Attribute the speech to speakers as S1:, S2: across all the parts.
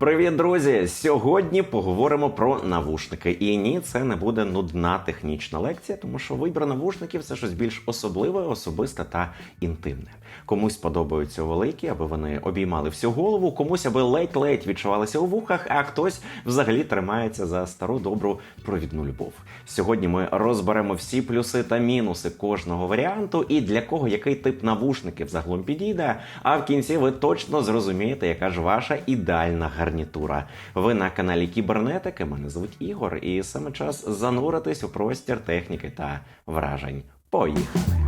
S1: Привіт, друзі! Сьогодні поговоримо про навушники. І ні, це не буде нудна технічна лекція, тому що вибір навушників це щось більш особливе, особисте та інтимне. Комусь подобаються великі, аби вони обіймали всю голову, комусь аби ледь-ледь відчувалися у вухах, а хтось взагалі тримається за стару добру провідну любов. Сьогодні ми розберемо всі плюси та мінуси кожного варіанту і для кого який тип навушників загалом підійде. А в кінці ви точно зрозумієте, яка ж ваша ідеальна гарнітура. Ви на каналі Кібернетики. Мене звуть Ігор, і саме час зануритись у простір техніки та вражень. Поїхали!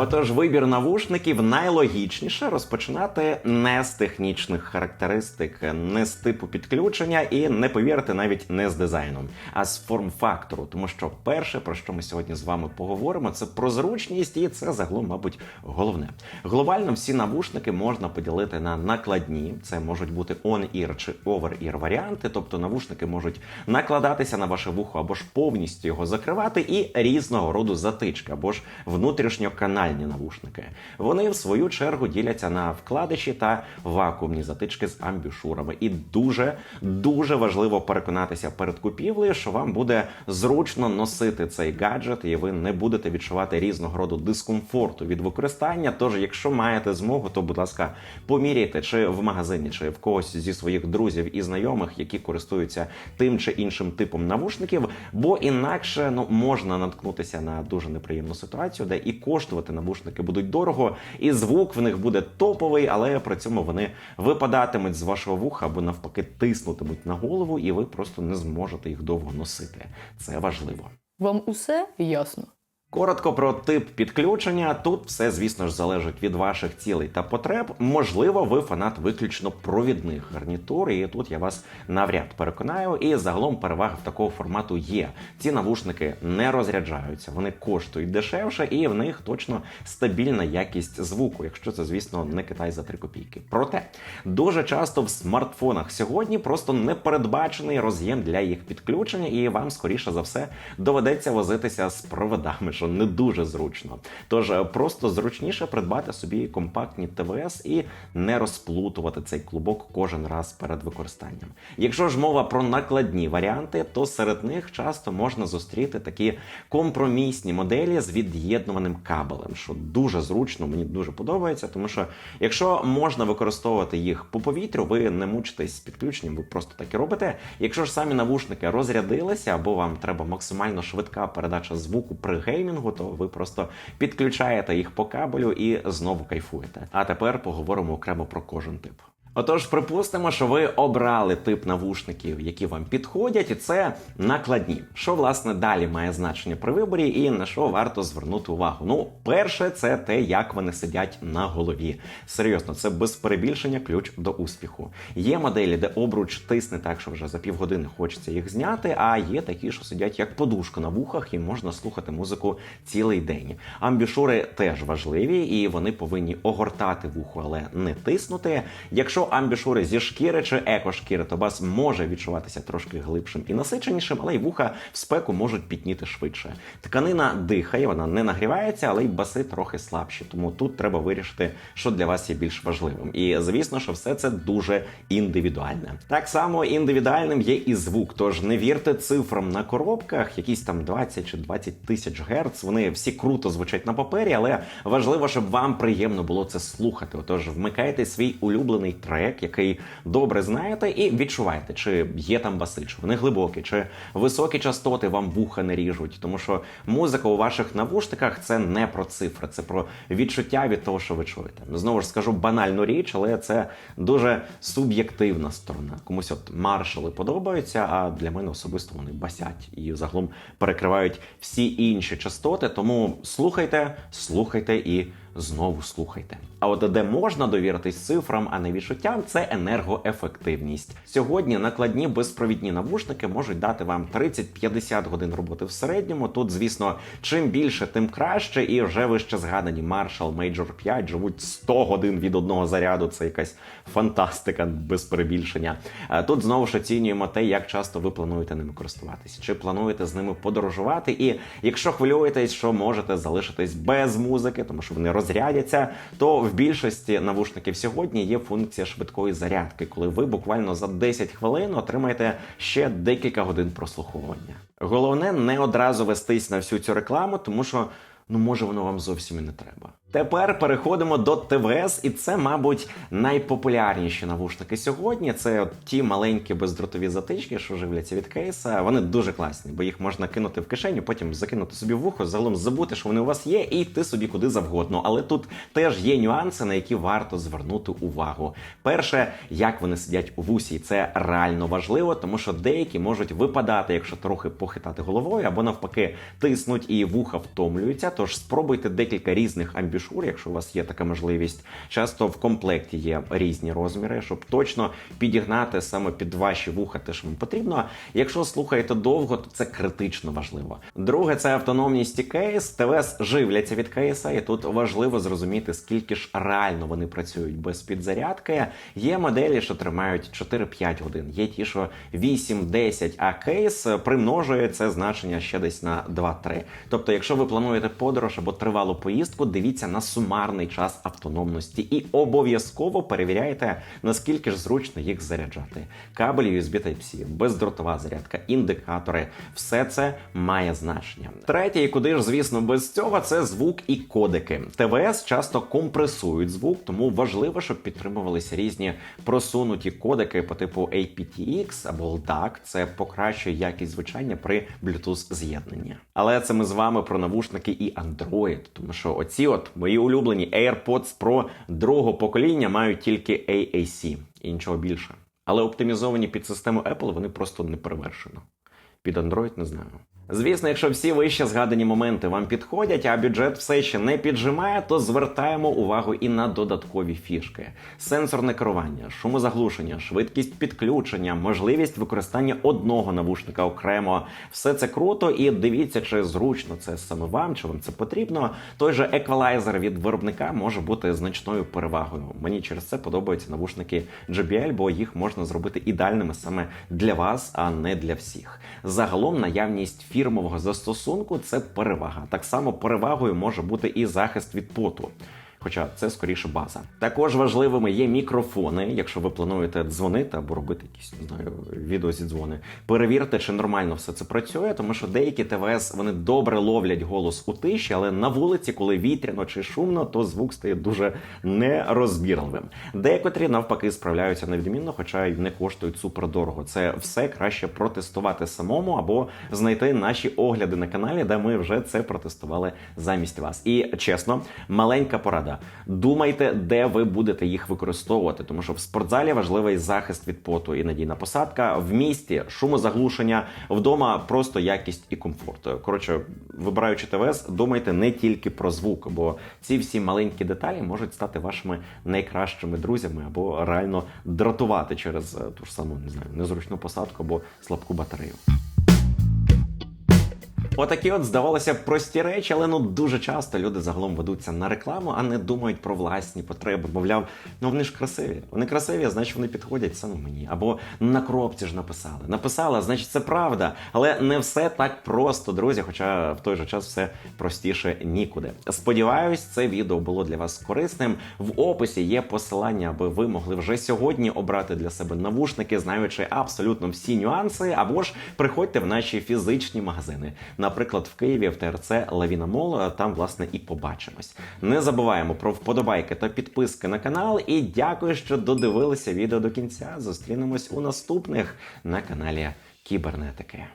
S1: Отож, вибір навушників найлогічніше розпочинати не з технічних характеристик, не з типу підключення і не повірте навіть не з дизайном, а з форм-фактору. Тому що перше, про що ми сьогодні з вами поговоримо, це про зручність, і це загалом, мабуть, головне. Глобально всі навушники можна поділити на накладні. Це можуть бути on-ear чи over-ear варіанти, тобто навушники можуть накладатися на ваше вухо або ж повністю його закривати, і різного роду затички, або ж внутрішньоканальні навушники. Вони в свою чергу діляться на вкладиші та вакуумні затички з амбішурами. І дуже дуже важливо переконатися перед купівлею, що вам буде зручно носити цей гаджет, і ви не будете відчувати різного роду дискомфорту від використання. Тож, якщо маєте змогу, то будь ласка, поміряйте чи в магазині, чи в когось зі своїх друзів і знайомих, які користуються тим чи іншим типом навушників, бо інакше ну можна наткнутися на дуже неприємну ситуацію, де і коштувати навушники будуть дорого, і звук в них буде топовий, але при цьому вони випадатимуть з вашого вуха або навпаки тиснутимуть на голову, і ви просто не зможете їх довго носити. Це важливо.
S2: Вам усе ясно?
S1: Коротко про тип підключення. Тут все, звісно ж, залежить від ваших цілей та потреб. Можливо, ви фанат виключно провідних гарнітур, і тут я вас навряд переконаю. І загалом перевага в такого формату є. Ці навушники не розряджаються, вони коштують дешевше, і в них точно стабільна якість звуку, якщо це, звісно, не Китай за 3 копійки. Проте дуже часто в смартфонах сьогодні просто не передбачений роз'єм для їх підключення, і вам скоріше за все доведеться возитися з проводами що не дуже зручно. Тож е, просто зручніше придбати собі компактні ТВС і не розплутувати цей клубок кожен раз перед використанням. Якщо ж мова про накладні варіанти, то серед них часто можна зустріти такі компромісні моделі з від'єднуваним кабелем, що дуже зручно, мені дуже подобається, тому що якщо можна використовувати їх по повітрю, ви не мучитесь з підключенням, ви просто так і робите. Якщо ж самі навушники розрядилися, або вам треба максимально швидка передача звуку при геймінгу, то ви просто підключаєте їх по кабелю і знову кайфуєте. А тепер поговоримо окремо про кожен тип. Отож, припустимо, що ви обрали тип навушників, які вам підходять, і це накладні. Що власне далі має значення при виборі, і на що варто звернути увагу? Ну, перше, це те, як вони сидять на голові. Серйозно, це без перебільшення ключ до успіху. Є моделі, де обруч тисне так, що вже за півгодини хочеться їх зняти. А є такі, що сидять як подушка на вухах, і можна слухати музику цілий день. Амбішури теж важливі, і вони повинні огортати вухо, але не тиснути. Якщо амбішури зі шкіри чи екошкіри, то бас може відчуватися трошки глибшим і насиченішим, але й вуха в спеку можуть пітніти швидше. Тканина дихає, вона не нагрівається, але й баси трохи слабші. Тому тут треба вирішити, що для вас є більш важливим. І звісно, що все це дуже індивідуальне. Так само індивідуальним є і звук. Тож не вірте цифрам на коробках, якісь там 20 чи 20 тисяч герц. Вони всі круто звучать на папері, але важливо, щоб вам приємно було це слухати. Отож, вмикайте свій улюблений трек, який добре знаєте, і відчуваєте, чи є там баси, чи вони глибокі, чи високі частоти вам вуха не ріжуть. Тому що музика у ваших навушниках це не про цифри, це про відчуття від того, що ви чуєте. Знову ж скажу банальну річ, але це дуже суб'єктивна сторона. Комусь от маршали подобаються, а для мене особисто вони басять і загалом перекривають всі інші частоти. Тому слухайте, слухайте і знову слухайте. А от де можна довіритись цифрам, а не відчуттям, це енергоефективність. Сьогодні накладні безпровідні навушники можуть дати вам 30-50 годин роботи в середньому. Тут, звісно, чим більше, тим краще. І вже вище згадані Marshall Major 5 живуть 100 годин від одного заряду. Це якась фантастика без перебільшення. Тут знову ж оцінюємо те, як часто ви плануєте ними користуватися, чи плануєте з ними подорожувати. І якщо хвилюєтесь, що можете залишитись без музики, тому що вони роз розрядяться, то в більшості навушників сьогодні є функція швидкої зарядки, коли ви буквально за 10 хвилин отримаєте ще декілька годин прослуховування. Головне не одразу вестись на всю цю рекламу, тому що ну може воно вам зовсім і не треба. Тепер переходимо до ТВС, і це, мабуть, найпопулярніші навушники сьогодні. Це от ті маленькі бездротові затички, що живляться від кейса. Вони дуже класні, бо їх можна кинути в кишеню, потім закинути собі в вухо, загалом забути, що вони у вас є, і йти собі куди завгодно. Але тут теж є нюанси, на які варто звернути увагу. Перше, як вони сидять у вусі, це реально важливо, тому що деякі можуть випадати, якщо трохи похитати головою, або навпаки тиснуть і вуха втомлюються. Тож спробуйте декілька різних амбішур, якщо у вас є така можливість. Часто в комплекті є різні розміри, щоб точно підігнати саме під ваші вуха те, що вам потрібно. Якщо слухаєте довго, то це критично важливо. Друге, це автономність і кейс. ТВС живляться від кейса, і тут важливо зрозуміти, скільки ж реально вони працюють без підзарядки. Є моделі, що тримають 4-5 годин, є ті, що 8-10, а кейс примножує це значення ще десь на 2-3. Тобто, якщо ви плануєте подорож або тривалу поїздку, дивіться на сумарний час автономності і обов'язково перевіряйте, наскільки ж зручно їх заряджати. Кабель USB Type-C, бездротова зарядка, індикатори все це має значення. Третє, і куди ж, звісно, без цього це звук і кодеки. ТВС часто компресують звук, тому важливо, щоб підтримувалися різні просунуті кодеки по типу aptX або LDAC. Це покращує якість звучання при Bluetooth з'єднанні. Але це ми з вами про навушники і Android, тому що оці от мої улюблені AirPods Pro другого покоління мають тільки AAC нічого більше. Але оптимізовані під систему Apple вони просто не перевершено. Під Android не знаю. Звісно, якщо всі вище згадані моменти вам підходять, а бюджет все ще не піджимає, то звертаємо увагу і на додаткові фішки: сенсорне керування, шумозаглушення, швидкість підключення, можливість використання одного навушника окремо. Все це круто, і дивіться, чи зручно це саме вам, чи вам це потрібно. Той же еквалайзер від виробника може бути значною перевагою. Мені через це подобаються навушники JBL, бо їх можна зробити ідеальними саме для вас, а не для всіх. Загалом наявність фірмового застосунку це перевага. Так само перевагою може бути і захист від поту. Хоча це скоріше база. Також важливими є мікрофони. Якщо ви плануєте дзвонити або робити якісь не знаю відеозідзвони, перевірте, чи нормально все це працює, тому що деякі ТВС вони добре ловлять голос у тиші, але на вулиці, коли вітряно чи шумно, то звук стає дуже нерозбірливим. Декотрі навпаки справляються невідмінно, хоча й не коштують супердорого. Це все краще протестувати самому або знайти наші огляди на каналі, де ми вже це протестували замість вас. І чесно, маленька порада. Думайте, де ви будете їх використовувати, тому що в спортзалі важливий захист від поту і надійна посадка. В місті шумозаглушення, вдома просто якість і комфорт. Коротше, вибираючи ТВС, думайте не тільки про звук, бо ці всі маленькі деталі можуть стати вашими найкращими друзями або реально дратувати через е, ту ж саму не знаю незручну посадку або слабку батарею. Отакі от здавалося б прості речі, але ну дуже часто люди загалом ведуться на рекламу, а не думають про власні потреби. Мовляв, ну вони ж красиві. Вони красиві, значить вони підходять саме мені. Або на коробці ж написали. Написала, значить це правда. Але не все так просто, друзі. Хоча в той же час все простіше нікуди. Сподіваюсь, це відео було для вас корисним. В описі є посилання, аби ви могли вже сьогодні обрати для себе навушники, знаючи абсолютно всі нюанси, або ж приходьте в наші фізичні магазини. Наприклад, в Києві в ТРЦ Лавіна Мол, там власне і побачимось. Не забуваємо про вподобайки та підписки на канал. І дякую, що додивилися відео до кінця. Зустрінемось у наступних на каналі Кібернетики.